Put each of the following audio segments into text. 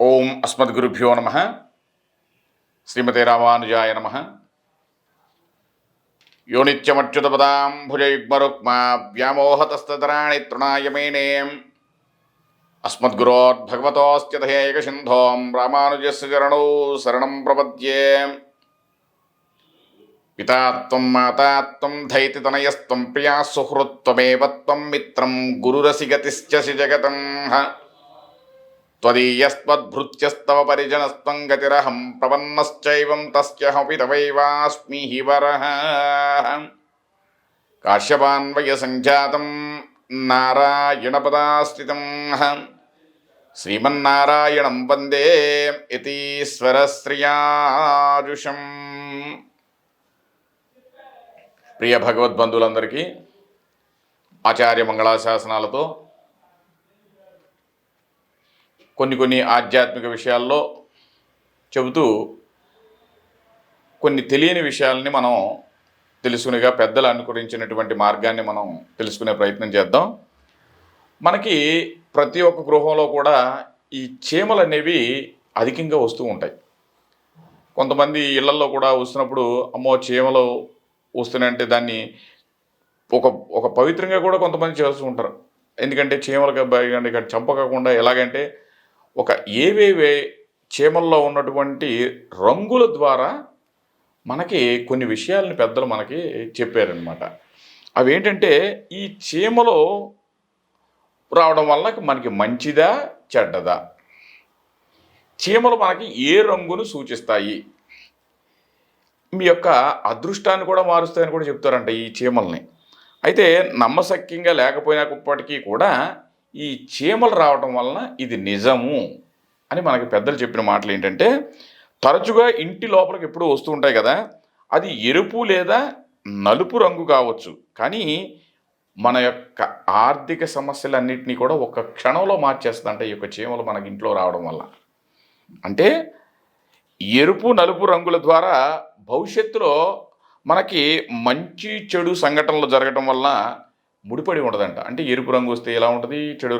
ओम अस्मद्गुरुभ्यो नम। श्रीमते राजा नम। यो नित्यमच्युतपदां तृणा मेने। तृणाय मेनेम् अस्मद्गुरोद्भगवतोऽस्त्यधयैकसिन्धों सिंधो चरणौ शरणं प्रपद्ये। पिता माता त्वं, धैति प्रिया सुहृत्व त्वं मित्रं गुरुरसि जगत త్వదీయస్మద్భృత్యస్తవ పరిజనస్వం గతిరహం ప్రపన్నశ్చైవం హి వర కాశ్యపాన్వయ వరః. నారాయణ పదాశ్రితం శ్రీమన్నారాయణం వందే యతీశ్వరశ్రియాజుషం ప్రియ భగవద్బంధులందరికీ ఆచార్య మంగళాశాసనాలతో కొన్ని కొన్ని ఆధ్యాత్మిక విషయాల్లో చెబుతూ కొన్ని తెలియని విషయాలని మనం తెలుసుకునేగా పెద్దలు అనుకరించినటువంటి మార్గాన్ని మనం తెలుసుకునే ప్రయత్నం చేద్దాం. మనకి ప్రతి ఒక్క గృహంలో కూడా ఈ చీమలు అనేవి అధికంగా వస్తూ ఉంటాయి. కొంతమంది ఇళ్ళలో కూడా వస్తున్నప్పుడు అమ్మో చీమలు వస్తున్నాయంటే దాన్ని ఒక ఒక పవిత్రంగా కూడా కొంతమంది చేస్తూ ఉంటారు. ఎందుకంటే చీమలకి ఇక్కడ చంపకుండా ఎలాగంటే ఒక ఏవేవే చీమల్లో ఉన్నటువంటి రంగుల ద్వారా మనకి కొన్ని విషయాలని పెద్దలు మనకి చెప్పారనమాట అవి ఏంటంటే ఈ చీమలో రావడం వల్ల మనకి మంచిదా చెడ్డదా? చీమలు మనకి ఏ రంగును సూచిస్తాయి? మీ యొక్క అదృష్టాన్ని కూడా మారుస్తాయని కూడా చెప్తారంట ఈ చీమల్ని. అయితే నమ్మశక్యంగా లేకపోయినప్పటికీ కూడా ఈ చీమలు రావటం వలన ఇది నిజము అని మనకి పెద్దలు చెప్పిన మాటలు ఏంటంటే తరచుగా ఇంటి లోపలికి ఎప్పుడు వస్తూ ఉంటాయి కదా అది ఎరుపు లేదా నలుపు రంగు కావచ్చు. కానీ మన యొక్క ఆర్థిక సమస్యలన్నింటినీ కూడా ఒక క్షణంలో మార్చేస్తుందంట ఈ యొక్క చీమలు మనకి ఇంట్లో రావడం వల్ల. అంటే ఎరుపు నలుపు రంగుల ద్వారా భవిష్యత్తులో మనకి మంచి చెడు సంఘటనలు జరగటం వల్ల ముడిపడి ఉండదంట. అంటే ఎరుపు రంగు వస్తే ఎలా ఉంటుంది? చెడు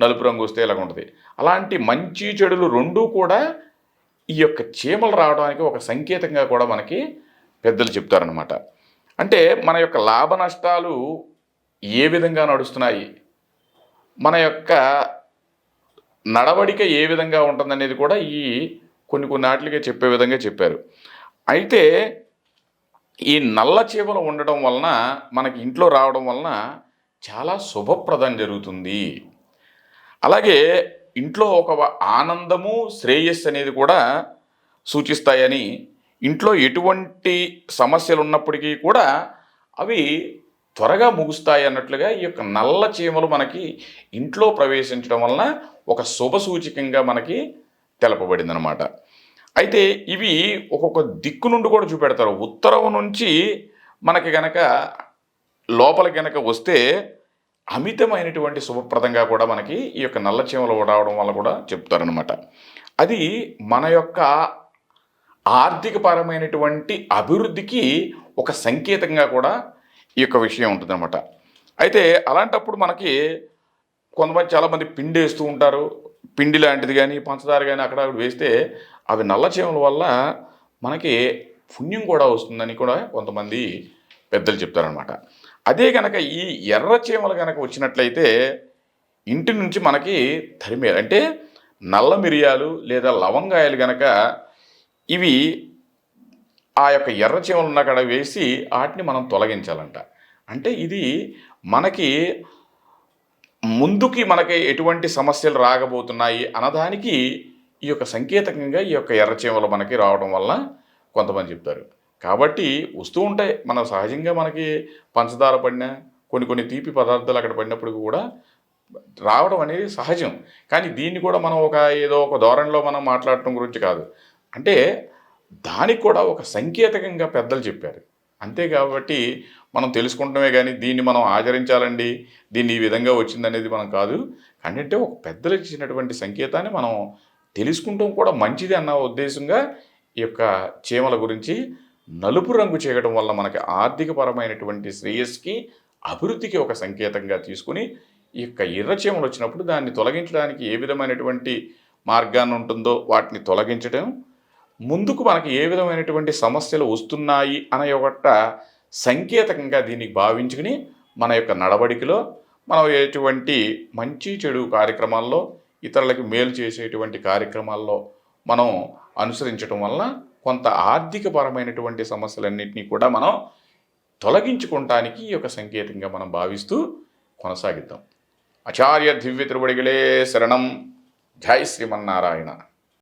నలుపు రంగు వస్తే ఎలా ఉంటుంది? అలాంటి మంచి చెడులు రెండూ కూడా ఈ యొక్క చీమలు రావడానికి ఒక సంకేతంగా కూడా మనకి పెద్దలు చెప్తారనమాట అంటే మన యొక్క లాభ నష్టాలు ఏ విధంగా నడుస్తున్నాయి? మన యొక్క నడవడిక ఏ విధంగా ఉంటుందనేది కూడా ఈ కొన్ని కొన్ని నాటికే చెప్పే విధంగా చెప్పారు. అయితే ఈ నల్ల చీమలు ఉండడం వలన మనకి ఇంట్లో రావడం వలన చాలా శుభప్రదం జరుగుతుంది. అలాగే ఇంట్లో ఒక ఆనందము శ్రేయస్సు అనేది కూడా సూచిస్తాయని ఇంట్లో ఎటువంటి సమస్యలు ఉన్నప్పటికీ కూడా అవి త్వరగా ముగుస్తాయి అన్నట్లుగా ఈ యొక్క నల్ల చీమలు మనకి ఇంట్లో ప్రవేశించడం వలన ఒక శుభ సూచికంగా మనకి తెలపబడింది అనమాట అయితే ఇవి ఒక్కొక్క దిక్కు నుండి కూడా చూపెడతారు. ఉత్తరం నుంచి మనకి గనక లోపల గనక వస్తే అమితమైనటువంటి శుభప్రదంగా కూడా మనకి ఈ యొక్క నల్ల చీమలు రావడం వల్ల కూడా చెప్తారనమాట అది మన యొక్క ఆర్థికపరమైనటువంటి అభివృద్ధికి ఒక సంకేతంగా కూడా ఈ యొక్క విషయం ఉంటుందన్నమాట. అయితే అలాంటప్పుడు మనకి కొంతమంది చాలామంది పిండి వేస్తూ ఉంటారు. పిండి లాంటిది కానీ పంచదార కానీ అక్కడ అక్కడ వేస్తే అవి నల్లచేమల వల్ల మనకి పుణ్యం కూడా వస్తుందని కూడా కొంతమంది పెద్దలు చెప్తారనమాట అదే కనుక ఈ ఎర్ర చీమలు కనుక వచ్చినట్లయితే ఇంటి నుంచి మనకి తరిమేరు అంటే నల్ల మిరియాలు లేదా లవంగాయలు కనుక ఇవి ఆ యొక్క ఎర్ర చీమలు ఉన్న కాడ వేసి వాటిని మనం తొలగించాలంట. అంటే ఇది మనకి ముందుకి మనకి ఎటువంటి సమస్యలు రాగబోతున్నాయి అన్నదానికి ఈ యొక్క సంకేతకంగా ఈ యొక్క ఎర్రచీమలు మనకి రావడం వల్ల కొంతమంది చెప్తారు. కాబట్టి వస్తూ ఉంటాయి. మనం సహజంగా మనకి పంచదార పడిన కొన్ని కొన్ని తీపి పదార్థాలు అక్కడ పడినప్పుడు కూడా రావడం అనేది సహజం. కానీ దీన్ని కూడా మనం ఒక ఏదో ఒక ధోరణిలో మనం మాట్లాడటం గురించి కాదు. అంటే దానికి కూడా ఒక సంకేతకంగా పెద్దలు చెప్పారు. అంతే కాబట్టి మనం తెలుసుకుంటమే కానీ దీన్ని మనం ఆచరించాలండి దీన్ని ఈ విధంగా వచ్చిందనేది మనం కాదు. కానీ అంటే ఒక పెద్దలు ఇచ్చినటువంటి సంకేతాన్ని మనం తెలుసుకుంటాం కూడా మంచిది అన్న ఉద్దేశంగా ఈ యొక్క చీమల గురించి నలుపు రంగు చేయడం వల్ల మనకి ఆర్థికపరమైనటువంటి శ్రేయస్కి అభివృద్ధికి ఒక సంకేతంగా తీసుకుని ఈ యొక్క ఎర్ర చీమలు వచ్చినప్పుడు దాన్ని తొలగించడానికి ఏ విధమైనటువంటి మార్గాన్ని ఉంటుందో వాటిని తొలగించడం ముందుకు మనకి ఏ విధమైనటువంటి సమస్యలు వస్తున్నాయి అనే ఒకట సంకేతకంగా దీన్ని భావించుకుని మన యొక్క నడవడికలో మనం ఎటువంటి మంచి చెడు కార్యక్రమాల్లో ఇతరులకి మేలు చేసేటువంటి కార్యక్రమాల్లో మనం అనుసరించడం వలన కొంత ఆర్థికపరమైనటువంటి సమస్యలన్నింటినీ కూడా మనం తొలగించుకోవటానికి ఈ యొక్క సంకేతంగా మనం భావిస్తూ కొనసాగిద్దాం. ఆచార్య దివ్య తిరువడిగలే శరణం. జై శ్రీమన్నారాయణ.